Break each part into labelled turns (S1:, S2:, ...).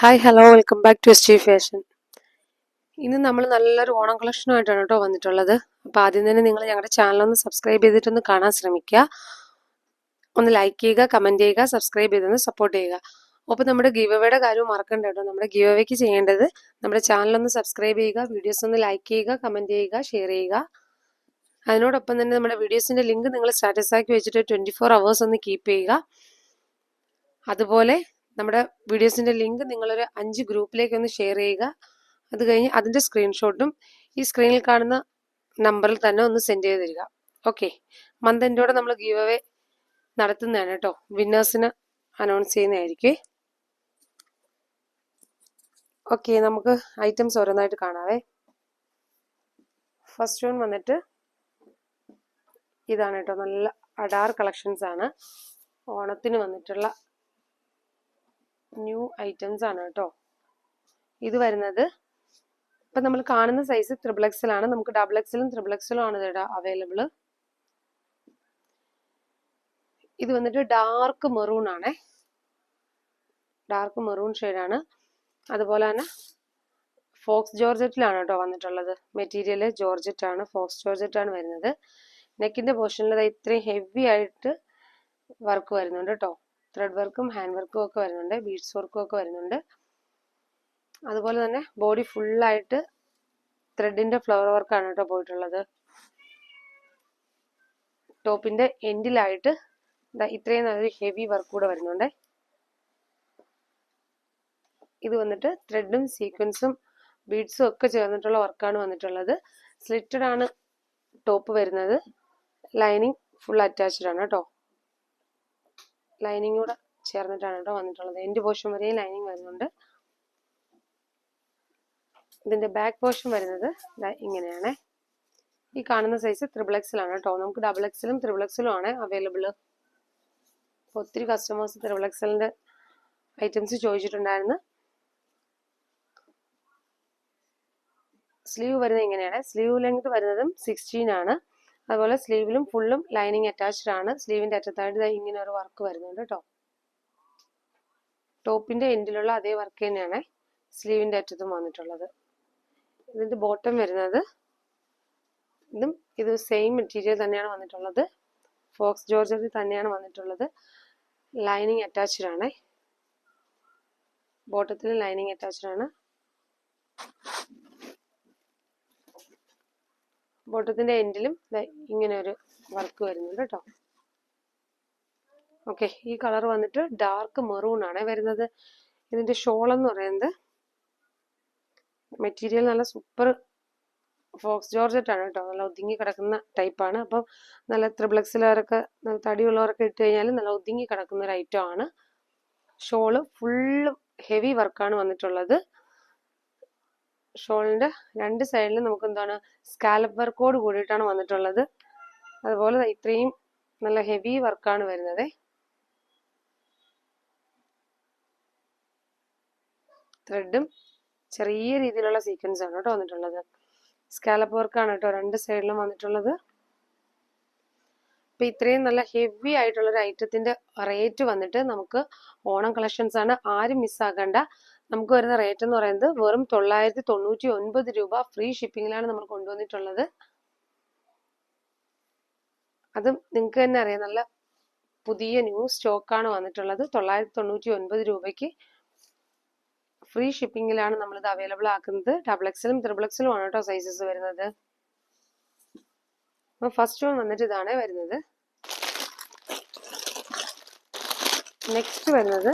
S1: Hi hello welcome back to S G fashion ഇന്ന് നമ്മൾ നല്ലൊരു ഓണം കളക്ഷനുമായിട്ടാണ് കേട്ടോ വന്നിട്ടുള്ളത്. അപ്പോൾ ആദ്യം തന്നെ നിങ്ങൾ ഞങ്ങളുടെ ചാനലൊന്ന് സബ്സ്ക്രൈബ് ചെയ്തിട്ടൊന്ന് കാണാൻ ശ്രമിക്കുക. ഒന്ന് ലൈക്ക് ചെയ്യുക കമന്റ് ചെയ്യുക സബ്സ്ക്രൈബ് ചെയ്തൊന്ന് സപ്പോർട്ട് ചെയ്യുക. അപ്പോൾ നമ്മുടെ ഗീവ് കാര്യം മറക്കണ്ട കേട്ടോ. നമ്മുടെ ഗീവ് ചെയ്യേണ്ടത് നമ്മുടെ ചാനലൊന്ന് സബ്സ്ക്രൈബ് ചെയ്യുക വീഡിയോസ് ഒന്ന് ലൈക്ക് ചെയ്യുക കമന്റ് ചെയ്യുക ഷെയർ ചെയ്യുക. അതിനോടൊപ്പം തന്നെ നമ്മുടെ വീഡിയോസിന്റെ ലിങ്ക് നിങ്ങൾ സ്റ്റാറ്റസ് ആക്കി വെച്ചിട്ട് ട്വന്റി ഫോർ ഒന്ന് കീപ്പ് ചെയ്യുക. അതുപോലെ നമ്മുടെ വീഡിയോസിന്റെ ലിങ്ക് നിങ്ങളൊരു അഞ്ച് ഗ്രൂപ്പിലേക്ക് ഒന്ന് ഷെയർ ചെയ്യുക. അത് കഴിഞ്ഞ് അതിന്റെ സ്ക്രീൻഷോട്ടും ഈ സ്ക്രീനിൽ കാണുന്ന നമ്പറിൽ തന്നെ ഒന്ന് സെൻഡ് ചെയ്ത് തരിക. ഓക്കെ. മന്ത് നമ്മൾ ഗീവ് അവേ നടത്തുന്നതാണ് കേട്ടോ. വിന്നേഴ്സിന് അനൗൺസ് ചെയ്യുന്നതായിരിക്കും. ഓക്കെ നമുക്ക് ഐറ്റംസ് ഓരോന്നായിട്ട് കാണാവേ. ഫസ്റ്റ് വൺ വന്നിട്ട് ഇതാണ് കേട്ടോ. നല്ല അഡാർ കളക്ഷൻസ് ആണ് ഓണത്തിന് വന്നിട്ടുള്ള ന്യൂ ഐറ്റംസ് ആണ് കേട്ടോ. ഇത് വരുന്നത്. ഇപ്പൊ നമ്മൾ കാണുന്ന സൈസ് ത്രിബിൾ ആണ് നമുക്ക് ഡബിൾ എക്സലും ത്രിബിൾ എക്സലും ആണ് ഇതേടാ അവൈലബിൾ ഇത് വന്നിട്ട് ഡാർക്ക് മെറൂൺ ആണേ. ഡാർക്ക് മെറൂൺ ആണ്. അതുപോലെ തന്നെ ഫോക്സ് ജോർജറ്റിലാണ് കേട്ടോ വന്നിട്ടുള്ളത്. മെറ്റീരിയൽ ജോർജറ്റ് ആണ് ഫോക്സ് ജോർജറ്റ് ആണ് വരുന്നത്. നെക്കിന്റെ പോർഷനിൽ ഇത്രയും ഹെവി ആയിട്ട് വർക്ക് വരുന്നുണ്ട് കേട്ടോ. ത്രെഡ് വർക്കും ഹാൻഡ് വർക്കും ഒക്കെ വരുന്നുണ്ട് ബീഡ്സ് വർക്കും ഒക്കെ വരുന്നുണ്ട്. അതുപോലെ തന്നെ ബോഡി ഫുള്ളായിട്ട് ത്രെഡിന്റെ ഫ്ലവർ വർക്കാണ് കേട്ടോ പോയിട്ടുള്ളത്. ടോപ്പിന്റെ എൻഡിലായിട്ട് ഇത്രയും നല്ലൊരു ഹെവി വർക്ക് കൂടെ വരുന്നുണ്ട്. ഇത് വന്നിട്ട് ത്രെഡും സീക്വൻസും ബീഡ്സും ഒക്കെ ചേർന്നിട്ടുള്ള വർക്കാണ് വന്നിട്ടുള്ളത്. സ്ലിറ്റഡ് ആണ് ടോപ്പ് വരുന്നത്. ലൈനിങ് ഫുൾ അറ്റാച്ച്ഡ് ആണ് കേട്ടോ. ലൈനിങ് കൂടെ ചേർന്നിട്ടാണ് കേട്ടോ വന്നിട്ടുള്ളത്. എന്റെ പോർഷൻ വരെയും ലൈനിങ് വരുന്നുണ്ട്. ഇതിന്റെ ബാക്ക് പോർഷൻ വരുന്നത് ഇങ്ങനെയാണ്. ഈ കാണുന്ന സൈസ് ത്രിബിൾ എക്സൽ കേട്ടോ. നമുക്ക് ഡബിൾ എക്സലും ത്രിബിൾ എക്സലും ആണ് അവൈലബിൾ ഒത്തിരി കസ്റ്റമേഴ്സ് ത്രിബിൾ എക്സലിന്റെ ഐറ്റംസ് ചോദിച്ചിട്ടുണ്ടായിരുന്നു. സ്ലീവ് വരുന്നത് ഇങ്ങനെയാണ്. സ്ലീവ് ലെങ്ത് വരുന്നതും സിക്സ്റ്റീൻ ആണ്. അതുപോലെ സ്ലീവിലും ഫുള്ളും ലൈനിങ് അറ്റാച്ച്ഡ് ആണ്. സ്ലീവിന്റെ അറ്റത്തായിട്ട് ഇങ്ങനെ ഒരു വർക്ക് വരുന്നുണ്ട് കേട്ടോ ടോപ്പിന്റെ എൻഡിലുള്ള അതേ വർക്ക് തന്നെയാണ് സ്ലീവിന്റെ അറ്റത്തും വന്നിട്ടുള്ളത്. ഇതിന്റെ ബോട്ടം വരുന്നത് ഇതും ഇത് സെയിം മെറ്റീരിയൽ തന്നെയാണ് വന്നിട്ടുള്ളത്. ഫോക്സ് ജോർജറിൽ തന്നെയാണ് വന്നിട്ടുള്ളത്. ലൈനിങ് അറ്റാച്ച്ഡ് ആണ്. ബോട്ടത്തിൽ ലൈനിങ് അറ്റാച്ച്ഡ് ആണ്. ബോട്ടത്തിന്റെ എൻഡിലും ഇങ്ങനെ ഒരു വർക്ക് വരുന്നുണ്ട് കേട്ടോ ഓക്കെ ഈ കളർ വന്നിട്ട് ഡാർക്ക് മെറൂൺ ആണ് വരുന്നത്. ഇതിന്റെ ഷോൾ എന്ന് പറയുന്നത് മെറ്റീരിയൽ നല്ല സൂപ്പർ ഫോക്സ് ജോർജറ്റ് ആണ് കേട്ടോ നല്ല ഒതുങ്ങി കിടക്കുന്ന ടൈപ്പാണ് അപ്പം നല്ല ത്രിബ്ലക്സിലവരൊക്കെ നല്ല തടിയുള്ളവരൊക്കെ ഇട്ട് കഴിഞ്ഞാൽ നല്ല ഒതുങ്ങി കിടക്കുന്ന ഒരു ഐറ്റം ആണ്. ഷോൾ ഫുള്ള് ഹെവി വർക്കാണ് വന്നിട്ടുള്ളത്. ഷോളിന്റെ രണ്ട് സൈഡിലും നമുക്ക് എന്താണ് സ്കാലപ്പ് വർക്കോട് കൂടിയിട്ടാണ് വന്നിട്ടുള്ളത്. അതുപോലെ ഇത്രയും നല്ല ഹെവി വർക്കാണ് വരുന്നത്. ത്രെഡും ചെറിയ രീതിയിലുള്ള സീക്വൻസ് ആണ് കേട്ടോ വന്നിട്ടുള്ളത്. സ്കാലപ്പ് വർക്കാണ് കേട്ടോ രണ്ട് സൈഡിലും വന്നിട്ടുള്ളത്. അപ്പൊ ഇത്രയും നല്ല ഹെവി ആയിട്ടുള്ള ഒരു ഐറ്റത്തിന്റെ റേറ്റ് വന്നിട്ട് നമുക്ക് ഓണം കളക്ഷൻസ് ആണ് ആരും മിസ്സാകണ്ട നമുക്ക് വരുന്ന റേറ്റ് എന്ന് പറയുന്നത് വെറും തൊള്ളായിരത്തി തൊണ്ണൂറ്റി ഒൻപത് രൂപ ഫ്രീ ഷിപ്പിങ്ങിലാണ് നമ്മൾ കൊണ്ടുവന്നിട്ടുള്ളത്. അതും നിങ്ങൾക്ക് തന്നെ അറിയാം നല്ല പുതിയ ന്യൂ സ്റ്റോക്കാണ് വന്നിട്ടുള്ളത്. തൊള്ളായിരത്തി തൊണ്ണൂറ്റി ഒൻപത് രൂപയ്ക്ക് ഫ്രീ ഷിപ്പിങ്ങിലാണ് നമ്മളിത് അവൈലബിൾ ആക്കുന്നത്. ഡബിൾ എക്സലും ത്രിബിൾ എക്സലും ആണ് കേട്ടോ സൈസസ് വരുന്നത്. അപ്പൊ ഫസ്റ്റ് വൺ വന്നിട്ട് ഇതാണ് വരുന്നത്. നെക്സ്റ്റ് വരുന്നത്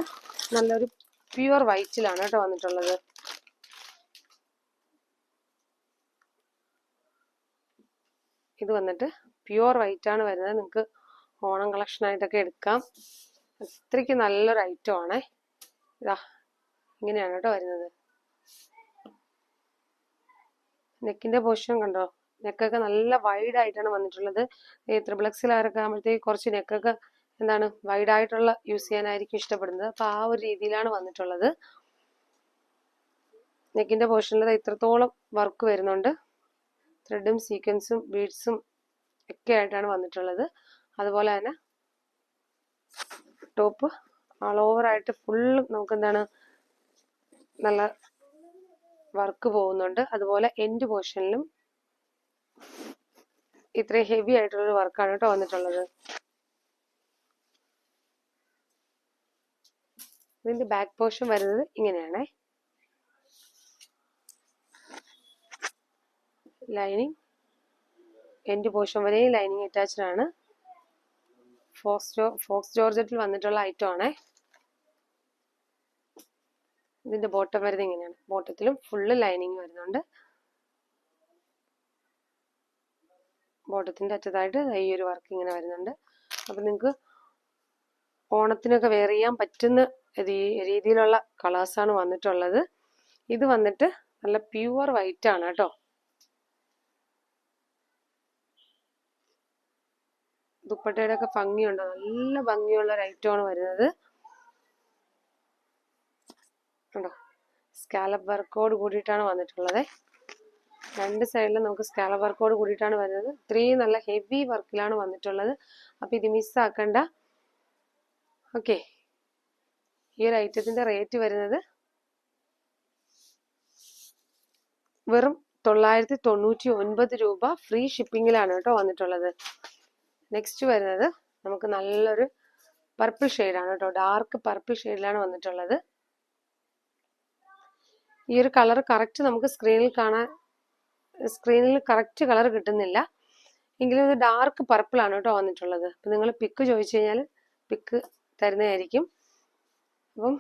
S1: നല്ലൊരു പ്യുവർ വൈറ്റിലാണ് കേട്ടോ വന്നിട്ടുള്ളത്. ഇത് വന്നിട്ട് പ്യുവർ വൈറ്റ് ആണ് വരുന്നത്. നിങ്ങൾക്ക് ഓണം കളക്ഷൻ ആയിട്ടൊക്കെ എടുക്കാം. അത്രയ്ക്ക് നല്ലൊരു ഐറ്റം ആണേ. ഇതാ ഇങ്ങനെയാണ് കേട്ടോ വരുന്നത്. നെക്കിന്റെ പോഷൻ കണ്ടോ? നെക്കൊക്കെ നല്ല വൈഡ് ആയിട്ടാണ് വന്നിട്ടുള്ളത്. ഈ ത്രിബ്ലക്സിലാരൊക്കെ ആകുമ്പോഴത്തേക്ക് കുറച്ച് നെക്കൊക്കെ എന്താണ് വൈഡ് ആയിട്ടുള്ള യൂസ് ചെയ്യാനായിരിക്കും ഇഷ്ടപ്പെടുന്നത്. അപ്പൊ ആ ഒരു രീതിയിലാണ് വന്നിട്ടുള്ളത്. നെക്കിന്റെ പോർഷനിൽ ഇത്രത്തോളം വർക്ക് വരുന്നുണ്ട്. ത്രെഡും സീക്വൻസും ബീഡ്സും ഒക്കെ ആയിട്ടാണ് വന്നിട്ടുള്ളത്. അതുപോലെ തന്നെ ടോപ്പ് ആൾ ഓവർ ആയിട്ട് ഫുള്ള് നമുക്ക് എന്താണ് നല്ല വർക്ക് പോകുന്നുണ്ട്. അതുപോലെ എൻഡ് പോർഷനിലും ഇത്രയും ഹെവി ആയിട്ടുള്ളൊരു വർക്കാണ് കേട്ടോ വന്നിട്ടുള്ളത്. ഇതിന്റെ ബാക്ക് പോർഷൻ വരുന്നത് ഇങ്ങനെയാണ്. ലൈനിങ് എൻഡ് പോർഷൻ വരെ ലൈനിങ് അറ്റാച്ച്ഡ് ആണ്. ഫോക്സ് ഫോക്സ് ജോർജറ്റിൽ വന്നിട്ടുള്ള ഐറ്റം ആണേ. ഇതിന്റെ ബോട്ടം വരുന്നത് ഇങ്ങനെയാണ്. ബോട്ടത്തിലും ഫുള്ള് ലൈനിങ് വരുന്നുണ്ട്. ബോട്ടത്തിന്റെ അറ്റത്തായിട്ട് ഈ ഒരു വർക്ക് ഇങ്ങനെ വരുന്നുണ്ട്. അപ്പൊ നിങ്ങൾക്ക് ഓണത്തിനൊക്കെ വെയർ ചെയ്യാൻ പറ്റുന്ന രീതിയിലുള്ള കളേഴ്സാണ് വന്നിട്ടുള്ളത്. ഇത് വന്നിട്ട് നല്ല പ്യുവർ വൈറ്റ് ആണ് കേട്ടോ. ദുപ്പട്ടയുടെ ഒക്കെ ഭംഗിയുണ്ട്. നല്ല ഭംഗിയുള്ള ഒരു ഐറ്റമാണ് വരുന്നത്. കണ്ടോ? സ്കാലപ്പ് വർക്കോട് കൂടിയിട്ടാണ് വന്നിട്ടുള്ളത്. രണ്ട് സൈഡിലും നമുക്ക് സ്കാലപ്പ് വർക്കോട് കൂടിയിട്ടാണ് വരുന്നത്. ഇത്രയും നല്ല ഹെവി വർക്കിലാണ് വന്നിട്ടുള്ളത്. അപ്പോൾ ഇത് മിസ്സാക്കണ്ട ഓക്കെ. ഈ ഒരു ഐറ്റത്തിന്റെ റേറ്റ് വരുന്നത് വെറും തൊള്ളായിരത്തി തൊണ്ണൂറ്റി ഒൻപത് രൂപ ഫ്രീ ഷിപ്പിങ്ങിലാണ് കേട്ടോ വന്നിട്ടുള്ളത്. നെക്സ്റ്റ് വരുന്നത് നമുക്ക് നല്ലൊരു പർപ്പിൾ ഷെയ്ഡാണ് കേട്ടോ. ഡാർക്ക് പർപ്പിൾ ഷെയ്ഡിലാണ് വന്നിട്ടുള്ളത്. ഈ ഒരു കളർ കറക്റ്റ് നമുക്ക് സ്ക്രീനിൽ കാണാൻ സ്ക്രീനിൽ കറക്റ്റ് കളർ കിട്ടുന്നില്ല. എങ്കിലും ഇത് ഡാർക്ക് പർപ്പിൾ ആണ് കേട്ടോ വന്നിട്ടുള്ളത്. അപ്പം നിങ്ങൾ പിക്ക് ചോദിച്ചു കഴിഞ്ഞാൽ പിക്ക് തരുന്നതായിരിക്കും. അപ്പം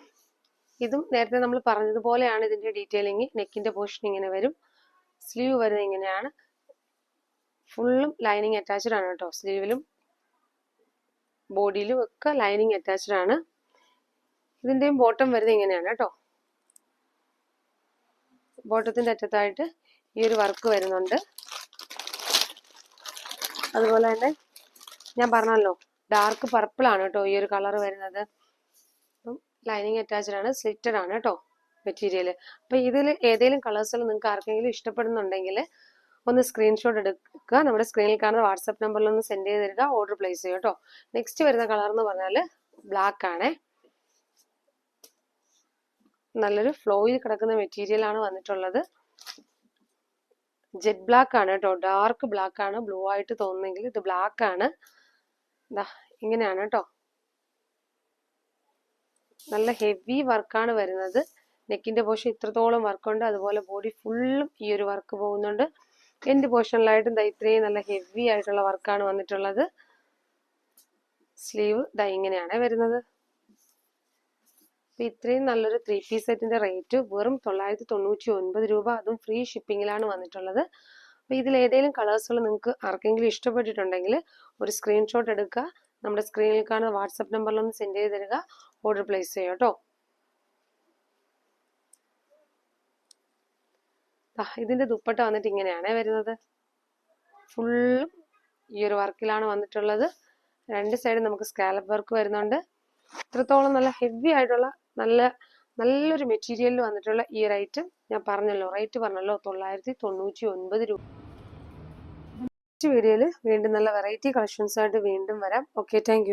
S1: ഇതും നേരത്തെ നമ്മൾ പറഞ്ഞതുപോലെയാണ് ഇതിന്റെ ഡീറ്റെയിലിങ് നെക്കിന്റെ പോർഷൻ ഇങ്ങനെ വരും. സ്ലീവ് വരുന്നത് ഇങ്ങനെയാണ്. ഫുള്ളും ലൈനിങ് അറ്റാച്ച്ഡ് ആണ് കേട്ടോ. സ്ലീവിലും ബോഡിയിലും ഒക്കെ ലൈനിങ് അറ്റാച്ച്ഡ് ആണ്. ഇതിന്റെയും ബോട്ടം വരുന്നത് ഇങ്ങനെയാണ് കേട്ടോ. ബോട്ടത്തിന്റെ അറ്റത്തായിട്ട് ഈ ഒരു വർക്ക് വരുന്നുണ്ട്. അതുപോലെ തന്നെ ഞാൻ പറഞ്ഞല്ലോ ഡാർക്ക് പർപ്പിൾ ആണ് കേട്ടോ ഈ ഒരു കളർ വരുന്നത്. ലൈനിങ് അറ്റാച്ച്ഡ് ആണ് സ്ലിറ്റഡ് ആണ് കേട്ടോ മെറ്റീരിയൽ അപ്പൊ ഇതിൽ ഏതെങ്കിലും കളേഴ്സിൽ നിങ്ങൾക്ക് ആർക്കെങ്കിലും ഇഷ്ടപ്പെടുന്നുണ്ടെങ്കിൽ ഒന്ന് സ്ക്രീൻഷോട്ട് എടുക്കുക. നമ്മുടെ സ്ക്രീനിൽ കാണുന്ന വാട്സപ്പ് നമ്പറിൽ ഒന്ന് സെൻഡ് ചെയ്ത് തരിക ഓർഡർ പ്ലേസ് ചെയ്യുക കേട്ടോ. നെക്സ്റ്റ് വരുന്ന കളർ എന്ന് പറഞ്ഞാൽ ബ്ലാക്ക് ആണേ. നല്ലൊരു ഫ്ലോയിൽ കിടക്കുന്ന മെറ്റീരിയൽ ആണ് വന്നിട്ടുള്ളത്. ജെറ്റ് ബ്ലാക്ക് ആണ് കേട്ടോ ഡാർക്ക് ബ്ലാക്ക് ആണ് ബ്ലൂ ആയിട്ട് തോന്നുന്നെങ്കിൽ ഇത് ബ്ലാക്ക് ആണ്. ഇതാ ഇങ്ങനെയാണ് കേട്ടോ. നല്ല ഹെവി വർക്കാണ് വരുന്നത്. നെക്കിന്റെ പോഷൻ ഇത്രത്തോളം വർക്കുണ്ട് അതുപോലെ ബോഡി ഫുള്ളും ഈ ഒരു വർക്ക് പോകുന്നുണ്ട്. എന്റെ പോഷനിലായിട്ടും ഇത്രയും നല്ല ഹെവി ആയിട്ടുള്ള വർക്കാണ് വന്നിട്ടുള്ളത്. സ്ലീവ് ദാ ഇങ്ങനെയാണ് വരുന്നത്. അപ്പൊ ഇത്രയും നല്ലൊരു ത്രീ പീസ് സെറ്റിന്റെ റേറ്റ് വെറും തൊള്ളായിരത്തി തൊണ്ണൂറ്റി ഒൻപത് രൂപ. അതും ഫ്രീ ഷിപ്പിങ്ങിലാണ് വന്നിട്ടുള്ളത്. അപ്പൊ ഇതിൽ ഏതെങ്കിലും കളേഴ്സുകൾ നിങ്ങൾക്ക് ആർക്കെങ്കിലും ഇഷ്ടപ്പെട്ടിട്ടുണ്ടെങ്കിൽ ഒരു സ്ക്രീൻഷോട്ട് എടുക്കുക. നമ്മുടെ സ്ക്രീനിൽ കാണുന്ന വാട്സപ്പ് നമ്പറിലൊന്ന് സെൻഡ് ചെയ്ത് തരിക. ഓർഡർ പ്ലേസ് ചെയ്യുക കേട്ടോ. ഇതിന്റെ ദുപ്പട്ട വന്നിട്ട് ഇങ്ങനെയാണ് വരുന്നത്. ഫുള്ളും ഈ ഒരു വർക്കിലാണ് വന്നിട്ടുള്ളത്. രണ്ട് സൈഡും നമുക്ക് സ്കാലപ്പ് വർക്ക് വരുന്നുണ്ട്. ഇത്രത്തോളം നല്ല ഹെവി ആയിട്ടുള്ള നല്ല നല്ലൊരു മെറ്റീരിയലിൽ വന്നിട്ടുള്ള ഈ റേറ്റ് ഞാൻ പറഞ്ഞല്ലോ. റേറ്റ് പറഞ്ഞല്ലോ തൊള്ളായിരത്തി തൊണ്ണൂറ്റി ഒൻപത് രൂപ നെക്സ്റ്റ് വീഡിയോയിൽ വീണ്ടും നല്ല വെറൈറ്റി കളക്ഷൻസ് ആയിട്ട് വീണ്ടും വരാം. Okay thank